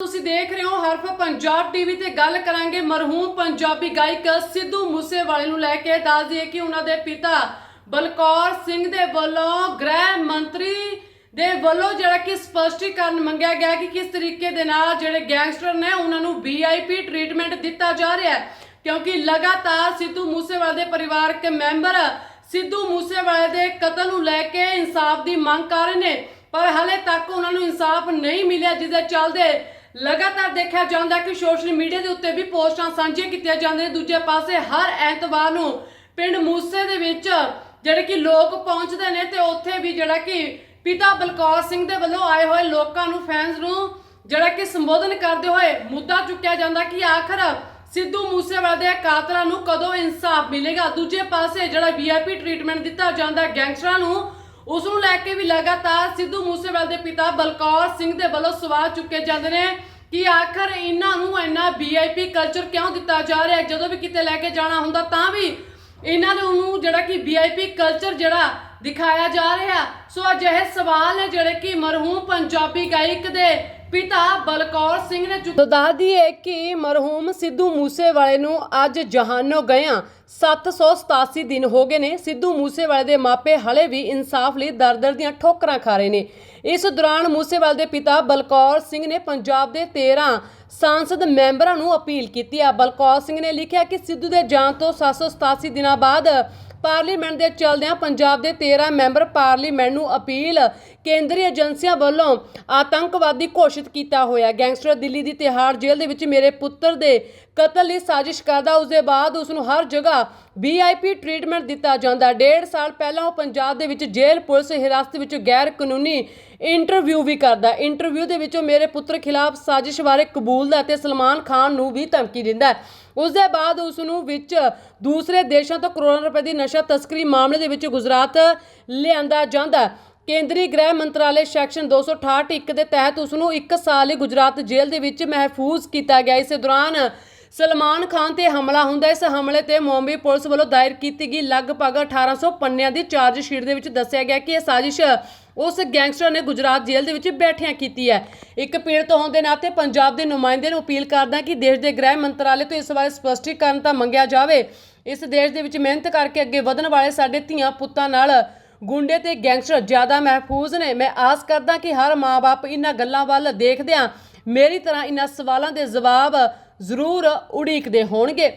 ਤੁਸੀਂ ਦੇਖ ਰਹੇ ਹੋ ਹਰਫ ਪੰਜਾਬ ਟੀਵੀ ਤੇ ਗੱਲ ਕਰਾਂਗੇ ਮਰਹੂਮ ਪੰਜਾਬੀ ਗਾਇਕ ਸਿੱਧੂ ਮੂਸੇਵਾਲੇ ਨੂੰ ਲੈ ਕੇ। ਦੱਸ ਦਈਏ ਕਿ ਉਹਨਾਂ ਦੇ ਪਿਤਾ ਬਲਕੌਰ ਸਿੰਘ ਦੇ ਵੱਲੋਂ ਗ੍ਰਹਿ ਮੰਤਰੀ ਦੇ ਵੱਲੋਂ ਜਿਹੜਾ ਕਿ ਸਪਸ਼ਟੀਕਰਨ ਮੰਗਿਆ ਗਿਆ ਕਿ ਕਿਸ ਤਰੀਕੇ ਦੇ ਨਾਲ ਜਿਹੜੇ ਗੈਂਗਸਟਰ ਨੇ ਉਹਨਾਂ ਨੂੰ ਵੀਆਈਪੀ ਟ੍ਰੀਟਮੈਂਟ ਦਿੱਤਾ ਜਾ ਰਿਹਾ ਹੈ। ਕਿਉਂਕਿ ਲਗਾਤਾਰ ਸਿੱਧੂ ਮੂਸੇਵਾਲੇ ਦੇ ਪਰਿਵਾਰਕ ਮੈਂਬਰ ਸਿੱਧੂ ਮੂਸੇਵਾਲੇ ਦੇ ਕਤਲ ਨੂੰ ਲੈ ਕੇ ਇਨਸਾਫ ਦੀ ਮੰਗ ਕਰ ਰਹੇ ਨੇ। ਪਰ ਹਲੇ ਤੱਕ ਉਹਨਾਂ ਨੂੰ ਇਨਸਾਫ ਨਹੀਂ ਮਿਲਿਆ, ਜਿਸ ਦੇ ਚੱਲਦੇ ਲਗਾਤਾਰ ਦੇਖਿਆ ਜਾਂਦਾ ਕਿ ਸੋਸ਼ਲ ਮੀਡੀਆ ਦੇ ਉੱਤੇ ਵੀ ਪੋਸਟਾਂ ਸਾਂਝੀਆਂ ਕੀਤੀਆਂ ਜਾਂਦੀਆਂ ਦੂਜੇ ਪਾਸੇ ਹਰ ਐਤਵਾਰ ਨੂੰ ਪਿੰਡ ਮੂਸੇ ਦੇ ਵਿੱਚ ਜਿਹੜੇ ਕਿ ਲੋਕ ਪਹੁੰਚਦੇ ਨੇ ਤੇ ਉੱਥੇ ਵੀ ਜਿਹੜਾ ਕਿ ਪਿਤਾ ਬਲਕੌਰ ਸਿੰਘ ਦੇ ਵੱਲੋਂ ਆਏ ਹੋਏ ਲੋਕਾਂ ਨੂੰ ਫੈਨਸ ਨੂੰ ਜਿਹੜਾ ਕਿ ਸੰਬੋਧਨ ਕਰਦੇ ਹੋਏ ਮੁੱਦਾ ਚੁੱਕਿਆ ਜਾਂਦਾ ਕਿ ਆਖਰ ਸਿੱਧੂ ਮੂਸੇਵਾਲੇ ਦੇ ਕਾਤਲਾਂ ਨੂੰ ਕਦੋਂ ਇਨਸਾਫ ਮਿਲੇਗਾ। ਦੂਜੇ ਪਾਸੇ ਜਿਹੜਾ ਵੀਆਈਪੀ ਟ੍ਰੀਟਮੈਂਟ ਦਿੱਤਾ ਜਾਂਦਾ ਗੈਂਗਸਟਰਾਂ ਨੂੰ ਉਸ ਨੂੰ ਲੈ ਕੇ ਵੀ ਲਗਾਤਾਰ ਸਿੱਧੂ ਮੂਸੇਵਾਲੇ ਦੇ ਪਿਤਾ ਬਲਕੌਰ ਸਿੰਘ ਦੇ ਵੱਲੋਂ ਸਵਾਲ ਚੁੱਕੇ ਜਾਂਦੇ ਨੇ ਕਿ ਆਖਰ ਇਹਨਾਂ ਨੂੰ ਇੰਨਾ ਵੀਆਈਪੀ ਕਲਚਰ ਕਿਉਂ ਦਿੱਤਾ ਜਾ ਰਿਹਾ ਜਦੋਂ ਵੀ ਕਿਤੇ ਲੈ ਕੇ ਜਾਣਾ ਹੁੰਦਾ ਤਾਂ ਵੀ ਇਹਨਾਂ ਨੂੰ ਜਿਹੜਾ ਕਿ ਵੀਆਈਪੀ ਕਲਚਰ ਜਿਹੜਾ ਦਿਖਾਇਆ ਜਾ ਰਿਹਾ। ਸੋ ਅਜਿਹੇ ਸਵਾਲ ਨੇ ਜਿਹੜੇ ਕਿ ਮਰਹੂਮ ਪੰਜਾਬੀ ਗਾਇਕ ਦੇ ਪਿਤਾ ਬਲਕੌਰ ਸਿੰਘ ਨੇ ਚੁੱਕ ਦੱਸਦੀ ਹੈ ਕਿ ਮਰਹੂਮ ਸਿੱਧੂ ਮੂਸੇਵਾਲੇ ਨੂੰ ਅੱਜ ਜਹਾਨੋਂ ਗਿਆ 787 ਦਿਨ ਹੋ ਗਏ ਨੇ, ਸਿੱਧੂ ਮੂਸੇਵਾਲੇ ਦੇ ਮਾਪੇ ਹਲੇ ਵੀ ਇਨਸਾਫ ਲਈ ਦਰ-ਦਰ ਦੀਆਂ ਠੋਕਰਾਂ ਖਾ ਰਹੇ ਨੇ। ਇਸ ਦੌਰਾਨ ਮੂਸੇਵਾਲੇ ਦੇ ਪਿਤਾ ਬਲਕੌਰ ਸਿੰਘ ਨੇ ਪੰਜਾਬ ਦੇ 13 ਸੰਸਦ ਮੈਂਬਰਾਂ ਨੂੰ ਅਪੀਲ ਕੀਤੀ ਹੈ ਬਲਕੌਰ ਸਿੰਘ ਨੇ ਲਿਖਿਆ ਕਿ ਸਿੱਧੂ ਦੇ ਜਾਣ ਤੋਂ 787 ਦਿਨਾਂ ਬਾਅਦ ਪਾਰਲੀਮੈਂਟ ਦੇ ਚਲਦਿਆਂ ਪੰਜਾਬ ਦੇ 13 ਮੈਂਬਰ ਪਾਰਲੀਮੈਂਟ ਨੂੰ ਅਪੀਲ ਕੇਂਦਰੀ ਏਜੰਸੀਆਂ ਵੱਲੋਂ ਆਤੰਕਵਾਦੀ ਘੋਸ਼ਿਤ ਕੀਤਾ ਹੋਇਆ। ਗੈਂਗਸਟਰ ਦਿੱਲੀ ਦੀ ਤਿਹਾੜ ਜੇਲ੍ਹ ਦੇ ਵਿੱਚ ਮੇਰੇ ਪੁੱਤਰ ਦੇ ਕਤਲ ਲਈ ਸਾਜ਼ਿਸ਼ ਕਰਦਾ, ਉਸ ਦੇ ਬਾਅਦ ਉਸ ਨੂੰ ਹਰ ਜਗ੍ਹਾ ਵੀਆਈਪੀ ਟ੍ਰੀਟਮੈਂਟ ਦਿੱਤਾ ਜਾਂਦਾ। ਡੇਢ ਸਾਲ ਪਹਿਲਾਂ ਉਹ ਪੰਜਾਬ ਦੇ ਵਿੱਚ ਜੇਲ੍ਹ, ਪੁਲਿਸ, ਹਿਰਾਸਤ ਵਿੱਚ ਗੈਰ ਕਾਨੂੰਨੀ ਇੰਟਰਵਿਊ ਵੀ ਕਰਦਾ ਇੰਟਰਵਿਊ ਦੇ ਵਿੱਚ ਉਹ ਮੇਰੇ ਪੁੱਤਰ ਖਿਲਾਫ ਸਾਜ਼ਿਸ਼ ਬਾਰੇ ਕਬੂਲਦਾ ਅਤੇ ਸਲਮਾਨ ਖਾਨ ਨੂੰ ਵੀ ਧਮਕੀ ਦਿੰਦਾ ਹੈ। ਉਸ ਦੇ ਬਾਅਦ ਉਸ ਨੂੰ ਵਿੱਚ ਦੂਸਰੇ ਦੇਸ਼ਾਂ ਤੋਂ ਕਰੋੜਾਂ ਰੁਪਏ ਦੀ ਨਸ਼ਾ ਤਸਕਰੀ ਮਾਮਲੇ ਦੇ ਵਿੱਚ ਗੁਜਰਾਤ ਲਿਆਂਦਾ ਜਾਂਦਾ ਹੈ। ਕੇਂਦਰੀ ਗ੍ਰਹਿ ਮੰਤਰਾਲੇ ਸੈਕਸ਼ਨ 268 ਇੱਕ ਦੇ ਤਹਿਤ ਉਸ ਨੂੰ 1 ਸਾਲ ਲਈ ਗੁਜਰਾਤ ਜੇਲ੍ਹ ਦੇ ਵਿੱਚ ਮਹਿਫੂਜ਼ ਕੀਤਾ ਗਿਆ ਇਸ ਦੌਰਾਨ ਸਲਮਾਨ ਖਾਨ ਤੇ ਹਮਲਾ ਹੁੰਦਾ ਇਸ ਹਮਲੇ ਤੇ ਮੁੰਬਈ ਪੁਲਿਸ ਵੱਲੋਂ ਦਾਇਰ ਕੀਤੀ ਗਈ ਲਗਭਗ 1800 ਪੰਨਿਆਂ ਦੀ ਚਾਰਜ ਸ਼ੀਟ ਦੇ ਵਿੱਚ ਦੱਸਿਆ ਗਿਆ ਕਿ ਇਹ ਸਾਜ਼ਿਸ਼ ਉਸ ਗੈਂਗਸਟਰ ਨੇ ਗੁਜਰਾਤ ਜੇਲ੍ਹ ਦੇ ਵਿੱਚ ਬੈਠਿਆਂ ਕੀਤੀ ਹੈ। ਇੱਕ ਪੀੜਤ ਹੋਣ ਦੇ ਨਾਤੇ ਪੰਜਾਬ ਦੇ ਨੁਮਾਇੰਦੇ ਨੂੰ ਅਪੀਲ ਕਰਦਾ ਕਿ ਦੇਸ਼ ਦੇ ਗ੍ਰਹਿ ਮੰਤਰਾਲੇ ਤੋਂ ਇਸ ਬਾਰੇ ਸਪਸ਼ਟੀਕਰਨ ਤਾਂ ਮੰਗਿਆ ਜਾਵੇ। ਇਸ ਦੇਸ਼ ਦੇ ਵਿੱਚ ਮਿਹਨਤ ਕਰਕੇ ਅੱਗੇ ਵਧਣ ਵਾਲੇ ਸਾਡੇ ਧੀਆਂ ਪੁੱਤਾਂ ਨਾਲ ਗੁੰਡੇ ਤੇ ਗੈਂਗਸਟਰ ਜ਼ਿਆਦਾ ਮਹਿਫੂਜ਼ ਨੇ। ਮੈਂ ਆਸ ਕਰਦਾ ਕਿ ਹਰ ਮਾਪੇ ਇਹਨਾਂ ਗੱਲਾਂ ਵੱਲ ਦੇਖਦਿਆਂ ਮੇਰੀ ਤਰ੍ਹਾਂ ਇਹਨਾਂ ਸਵਾਲਾਂ ਦੇ ਜਵਾਬ ਜ਼ਰੂਰ ਉਡੀਕਦੇ ਹੋਣਗੇ।